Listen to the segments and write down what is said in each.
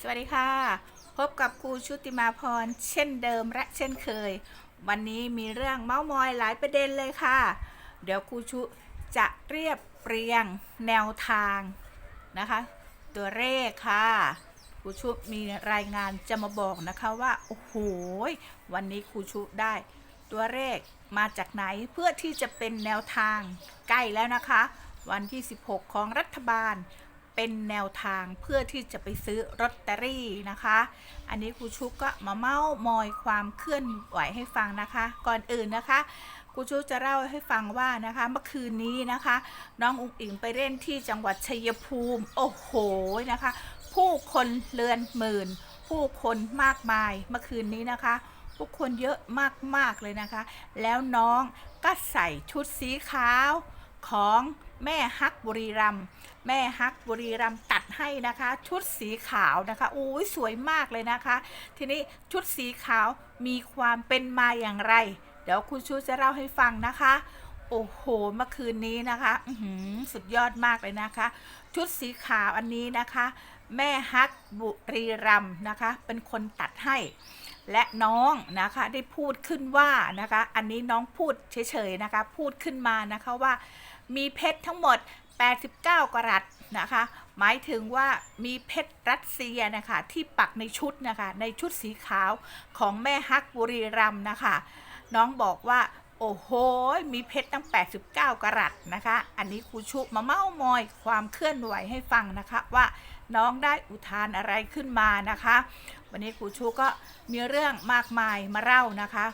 สวัสดีค่ะ พบกับครูชุติมาพร เช่นเดิมและเช่นเคย วันนี้มีเรื่องเมาส์มอยหลายประเด็นเลยค่ะ เดี๋ยวครูชุจะเรียบเรียงแนวทางนะคะ ตัวเลขค่ะครูชุมีรายงานจะมาบอกนะคะว่า โอ้โหวันนี้ครูชุได้ ตัวเลขมาจากไหนเพื่อที่จะเป็นแนวทางใกล้แล้วนะคะ วันที่ 16 ของรัฐบาล เป็นแนวทางเพื่อที่จะไปซื้อลอตเตอรี่นะคะ อันนี้ครูชุกก็มาเมาส์มอยความเคลื่อนไหวให้ฟังนะคะ ก่อนอื่นนะคะครูชุกจะเล่าให้ฟังว่านะคะ เมื่อคืนนี้นะคะ น้องอุ๋งอิงไปเล่นที่จังหวัดชัยภูมิ โอ้โหนะคะ ผู้คนเลือนหมื่น ผู้คนมากมายเมื่อคืนนี้นะคะผู้คนเยอะมากๆเลยนะคะ แล้วน้องก็ใส่ชุดสีขาว ของแม่ฮักบุรีรัมแม่ฮักบุรีรัมตัดให้นะคะ ชุดสีขาวนะคะอุ้ยสวยมากเลยนะคะ ทีนี้ชุดสีขาวมีความเป็นมาอย่างไร เดี๋ยวคุณชูจะเล่าให้ฟังนะคะ โอ้โหเมื่อคืนนี้นะคะสุดยอดมากเลยนะคะ ชุดสีขาวอันนี้นะคะ แม่ฮักบุรีรัมนะคะ เป็นคนตัดให้และน้องนะคะได้พูดขึ้นว่านะคะ อันนี้น้องพูดเฉยๆนะคะ พูดขึ้นมานะคะว่า มีเพชรทั้งหมด 89 กรัตนะคะ หมายถึงว่ามีเพชรรัสเซียนะคะที่ปักในชุดนะคะในชุดสีขาวของแม่ฮักบุรีรัมนะคะ น้องบอกว่าโอ้โห มีเพชรตั้ง 89 กรัตนะคะ อันนี้ครูชุมาเม้ามอยความเคลื่อนไหวให้ฟังนะคะว่าน้องได้อุทานอะไรขึ้นมานะคะ วันนี้ครูชูก็มีเรื่องมากมายมาเล่านะคะ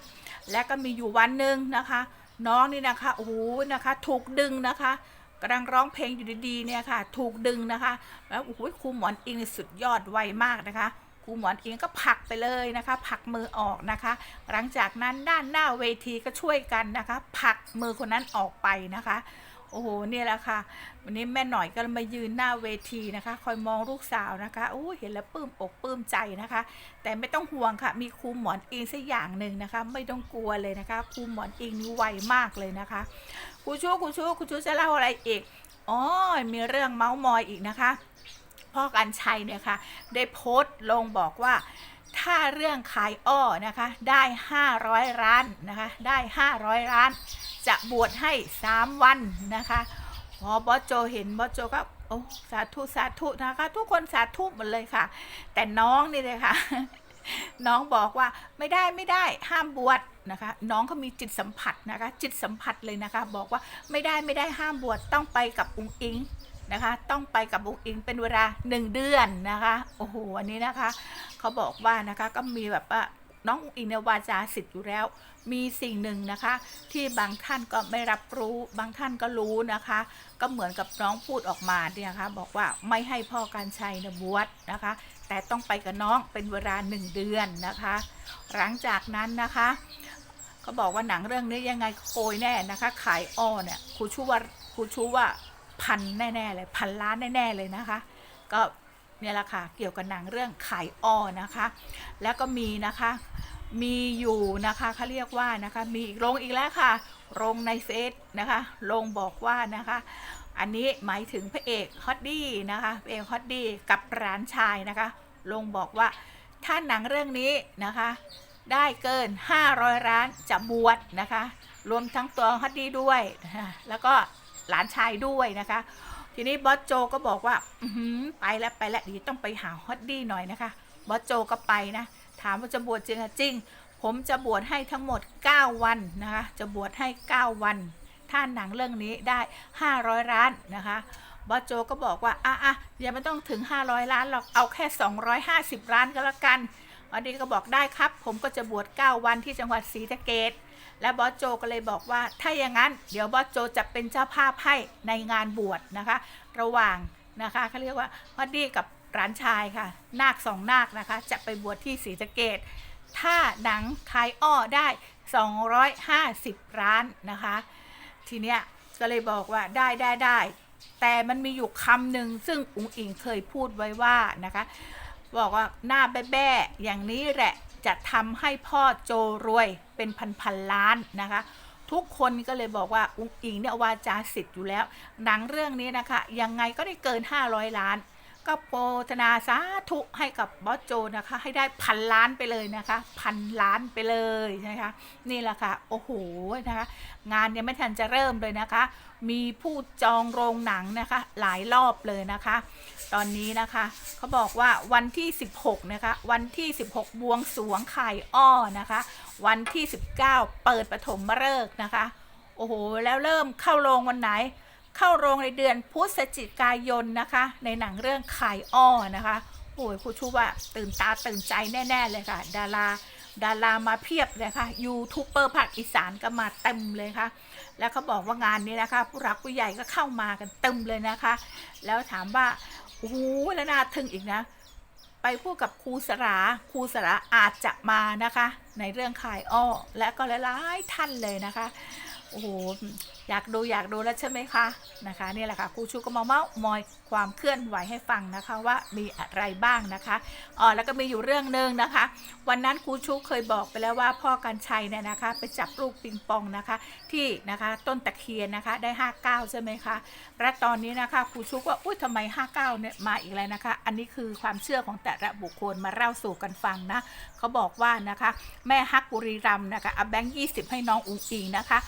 และก็มีอยู่วันหนึ่งนะคะ น้องนี่นะคะโอ้โหนะคะถูกดึงนะคะกำลังร้องเพลงอยู่ดีๆเนี่ยค่ะ ถูกดึงนะคะแล้วโอ้โหครูหมอนอิงสุดยอดไวมากนะคะครูหมอนอิงก็ผลักไปเลยนะคะผลักมือออกนะคะ หลังจากนั้นด้านหน้าเวทีก็ช่วยกันนะคะผลักมือคนนั้นออกไปนะคะ โอ้โหเนี่ยแหละค่ะ วันนี้แม่หน่อยก็มายืนหน้าเวทีนะคะ คอยมองลูกสาวนะคะโอ้เห็นแล้วปลื้มอกปลื้มใจนะคะ แต่ไม่ต้องห่วงค่ะ มีครูหมอนอิงสักอย่างหนึ่งนะคะ ไม่ต้องกลัวเลยนะคะครูหมอนอิงนี่ไวมากเลยนะคะครูชูครูชูครูชูจะเล่าอะไรอีกอ๋อมีเรื่องเมาส์มอยอีกนะคะพ่อกันชัยเนี่ยค่ะ ได้โพสต์ลงบอกว่า ถ้าเรื่องขายอ้อนะคะได้ 500ล้านนะคะได้ 500ล้าน จะบวชให้ 3 วันนะคะพอบอโจเห็นบอโจก็โอ้สาธุสาธุนะคะ ทุกคนสาธุหมดเลยค่ะ แต่น้องนี่เลยค่ะ น้องบอกว่าไม่ได้ไม่ได้ห้ามบวชนะคะ น้องเขามีจิตสัมผัสนะคะ จิตสัมผัสเลยนะคะ บอกว่าไม่ได้ไม่ได้ห้ามบวชต้องไปกับองค์อิง นะคะ ต้องไปกับองค์อิงเป็นเวลาหนึ่งเดือนนะคะ โอ้โหอันนี้นะคะ เขาบอกว่านะคะก็มีแบบว่าน้องอิงเนวาจาสิทธิ์อยู่แล้ว มีสิ่งหนึ่งนะคะ ที่บางท่านก็ไม่รับรู้บางท่านก็รู้นะคะ ก็เหมือนกับน้องพูดออกมาเนี่ยนะคะบอกว่าไม่ให้พ่อการชัยนบวชนะคะ แต่ต้องไปกับน้องเป็นเวลาหนึ่งเดือนนะคะ หลังจากนั้นนะคะเขาบอกว่าหนังเรื่องนี้ยังไงโกยแน่นะคะ ขายอ้อเนี่ยครูชูว่าครูชูว่า พันแน่ๆเลยพันล้านแน่ ๆเลยนะคะ ก็เนี่ยแหละค่ะเกี่ยวกับหนังเรื่องขายอ้อนะคะ แล้วก็มีนะคะมีอยู่นะคะเขาเรียกว่านะคะมีอีกลงอีกแล้วค่ะลงในเฟซนะคะลงบอกว่านะคะ อันนี้หมายถึงพระเอกฮอตดี้นะคะพระเอกฮอตดี้กับร้านชายนะคะลงบอกว่าถ้าหนังเรื่องนี้นะคะได้เกิน 500ล้านจะบวชนะคะ รวมทั้งตัวฮอตดี้ด้วยนะะแล้วก็ หลานชายด้วยนะคะ ทีนี้บอสโจก็บอกว่าอืไปแล้วไปแล้วเดียวต้องไปหาฮอตดี้หน่อยนะคะบอสโจก็ไปนะ ถามว่าจะบวชจริงอะจริง ผมจะบวชให้ทั้งหมด 9 วันนะคะ จะบวชให้ 9 วัน ถ้าหนังเรื่องนี้ได้ 500 ล้านนะคะบอสโจก็บอกว่าอะอะอย่าไม่ต้องถึง 500 ล้านหรอกเอาแค่ 250 ล้านก็แล้วกันอดีก็บอกได้ครับ ผมก็จะบวช 9 วันที่จังหวัดศรีสะเกด และบอสโจก็เลยบอกว่าถ้าอย่างนั้นเดี๋ยวบอสโจจะเป็นเจ้าภาพให้ในงานบวชนะคะ ระหว่างนะคะเขาเรียกว่าฮอดดี้กับร้านชายค่ะ นาคสองนาคนะคะ จะไปบวชที่ศรีสะเกดถ้าหนังขายอ้อได้ 250 ล้านนะคะ ทีเนี้ยก็เลยบอกว่าได้ได้ได้แต่มันมีอยู่คำหนึ่งซึ่งอุ๋งอิงเคยพูดไว้ว่านะคะ บอกว่าหน้าแบ้ๆอย่างนี้แหละ จะทำให้พ่อโจรวยเป็นพันพันๆล้านนะคะ ทุกคนก็เลยบอกว่าอุ้งอิงเนี่ยวาจาสิทธิ์อยู่แล้ว หนังเรื่องนี้นะคะ ยังไงก็ได้เกิน 500 ล้าน ก็โปรธนาสาธุให้กับบอสโจนะคะ ให้ได้พันล้านไปเลยนะคะ พันล้านไปเลยนะคะ นี่แหละค่ะ โอ้โหนะคะ งานยังไม่ทันจะเริ่มเลยนะคะ มีผู้จองโรงหนังนะคะ หลายรอบเลยนะคะ ตอนนี้นะคะเขาบอกว่าวันที่ 16 นะคะ วันที่ 16 บวงสรวงไข่อ้อนะคะ วันที่ 19 เปิดปฐมฤกษ์นะคะ โอ้โห แล้วเริ่มเข้าโรงวันไหน เข้าโรงในเดือนพฤศจิกายนนะคะ ในหนังเรื่องขายอ้อนะคะโอ้ยครูชูว่าตื่นตาตื่นใจแน่ ๆ เลยค่ะ ดาราดารามาเพียบเลยค่ะยูทูบเบอร์ภาคอีสานก็มาเต็มเลยค่ะ แล้วเขาบอกว่างานนี้นะคะ ผู้รักผู้ใหญ่ก็เข้ามากันเต็มเลยนะคะ แล้วถามว่าโอ้โหแล้วน่าทึ่งอีกนะ ไปพูดกับครูสราครูสราอาจจะมานะคะ ในเรื่องขายอ้อและก็หลายๆท่านเลยนะคะ โอ้โห อยากดูอยากดูแล้วใช่ไหมคะนะคะนี่แหละค่ะครูชูก็มาเมาส์มอยความเคลื่อนไหวให้ฟังนะคะว่ามีอะไรบ้างนะคะอ๋อแล้วก็มีอยู่เรื่องหนึ่งนะคะ วันนั้นครูชูเคยบอกไปแล้วว่าพ่อกันชัยเนี่ยนะคะ ไปจับลูกปิงปองนะคะ ที่นะคะต้นตะเคียนนะคะได้ 59 ใช่ไหมคะและตอนนี้นะคะครูชูว่าอุ้ยทำไม 59เนี่ยมาอีกแล้วนะคะ อันนี้คือความเชื่อของแต่ละบุคคลมาเล่าสู่กันฟังนะเขาบอกว่านะคะ แม่ฮักบุรีรัมนะคะเอาแบงค์20 ให้น้องอุ๋งอิงนะคะ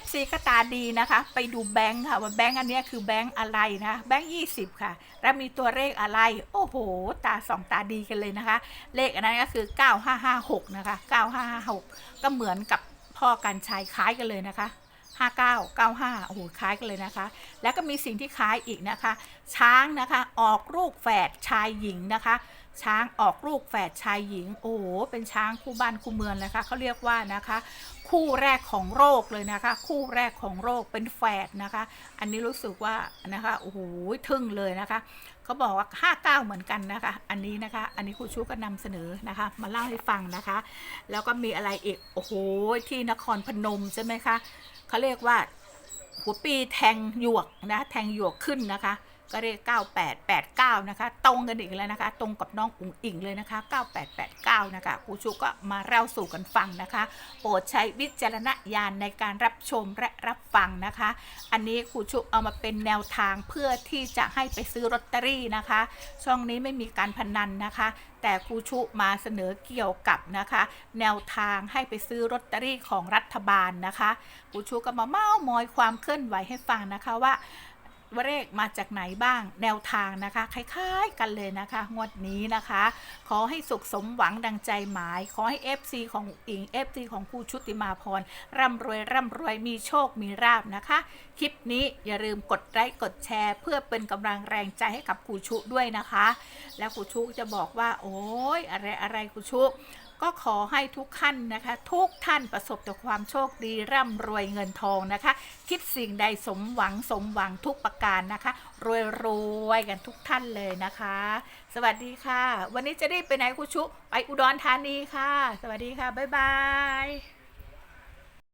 FC ก็ตาดีนะคะ ไปดูแบงค์ค่ะว่าแบงค์อันนี้คือแบงค์อะไรนะแบงค์20ค่ะ แล้วมีตัวเลขอะไร โอ้โห ตาสองตาดีกันเลยนะคะ เลขอันนั้นก็คือ 9556 นะคะ 9556 ก็เหมือนกับพ่อกันชัยคล้ายกันเลยนะคะ 59 95โอ้โหคล้ายกันเลยนะคะ แล้วก็มีสิ่งที่คล้ายอีกนะคะ ช้างนะคะออกลูกแฝดชายหญิงนะคะ ช้างออกลูกแฝดชายหญิง โอ้โหเป็นช้างคู่บ้านคู่เมืองนะคะเขาเรียกว่านะคะ คู่แรกของโรคเลยนะคะ คู่แรกของโรคเป็นแฝดนะคะ อันนี้รู้สึกว่านะคะโอ้โหทึ่งเลยนะคะเขาบอกว่า 59 เหมือนกันนะคะ อันนี้นะคะ อันนี้ครูชูก็นำเสนอนะคะ มาเล่าให้ฟังนะคะ แล้วก็มีอะไรอีกโอ้โหที่นครพนมใช่ไหมคะเขาเรียกว่าหัวปีแทงหยวกนะแทงหยวกขึ้นนะคะ ก็เรียก9889 นะคะ ตรงกันอีกแล้วนะคะ ตรงกับน้องอุ๋งอิงเลยนะคะ 9889 นะคะครูชูก็มาเล่าสู่กันฟังนะคะ โปรดใช้วิจารณญาณในการรับชมและรับฟังนะคะ อันนี้ครูชุเอามาเป็นแนวทางเพื่อที่จะให้ไปซื้อลอตเตอรี่นะคะ ช่องนี้ไม่มีการพนันนะคะ แต่ครูชุมาเสนอเกี่ยวกับนะคะ แนวทางให้ไปซื้อลอตเตอรี่ของรัฐบาลนะคะครูชุก็มาเมาส์มอยความเคลื่อนไหวให้ฟังนะคะว่า ว่าเลขมาจากไหนบ้างแนวทางนะคะคล้ายๆกันเลยนะคะงวดนี้นะคะ ขอให้สุขสมหวังดังใจหมาย ขอให้ FC ของอิง FC ของครูชุติมาพรร่ำรวยร่ำรวยมีโชคมีราบนะคะ คลิปนี้อย่าลืมกดไลค์กดแชร์ เพื่อเป็นกำลังแรงใจให้กับครูชุด้วยนะคะ แล้วครูชุจะบอกว่า โอ้ยอะไรอะไรครูชุ ก็ขอให้ทุกท่านนะคะ ทุกท่านประสบแต่ความโชคดีร่ำรวยเงินทองนะคะ คิดสิ่งใดสมหวังสมหวังทุกประการนะคะ รวยรวยกันทุกท่านเลยนะคะ สวัสดีค่ะ วันนี้จะได้ไปไหนคุชุ ไปอุดรธานีค่ะ สวัสดีค่ะ บ๊ายบาย